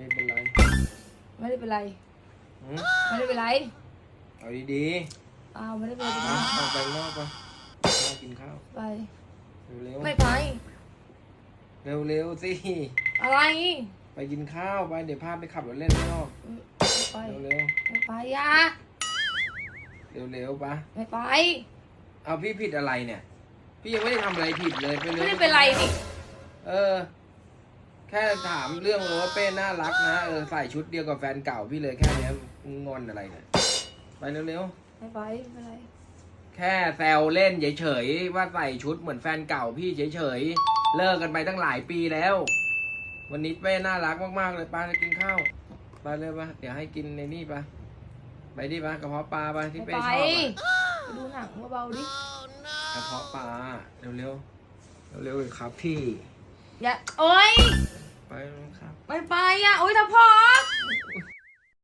ไม่เป็นไรไม่ได้เป็นไร หืมไม่ได้เป็นไรเอาดีอ้าวไม่ได้เป็นไรๆนะออกไปข้างนอกไปข้าวกินข้าว ไป เร็วไม่ไป ๆเร็วๆสิ อะไรไปกินข้าวไป เดี๋ยวพาไปขับรถเล่นข้างนอก ไม่ไปเร็วไม่ไปอย่าๆเร็วๆปะไม่ไป เอาพี่ผิดอะไรเนี่ย พี่ยังไม่ได้ทำอะไรผิดเลยไปเลยไม่ได้เป็นไรนี่เออ แค่ถามเรื่องว่าเป้น่ารักนะเออใส่ชุดเดียวกับแฟนเก่าพี่เลยแค่เนี้ยมึงงอนอะไรเนี่ยไปเร็วไม่ไปไม่เป็นไรๆแค่แซวเล่นเฉยๆว่าใส่ชุดเหมือนแฟนเก่าพี่เฉยๆเลิกกันไปตั้งหลายปีแล้ว วันนี้เป้น่ารักมากๆเลยปาไปกินข้าวไปเลยปะเดี๋ยวให้กินในนี่ปะไปดิปะกระเพาะปลาปะที่ไม่เป้ไปชอบอะ ไปดูหนังเบาๆดิกระเพาะปลาเร็วๆเร็วๆเลยครับพี่ อย่าโอ๊ยไปแล้วครับ ไม่ไปอะโอ๊ยถ้าพ่อ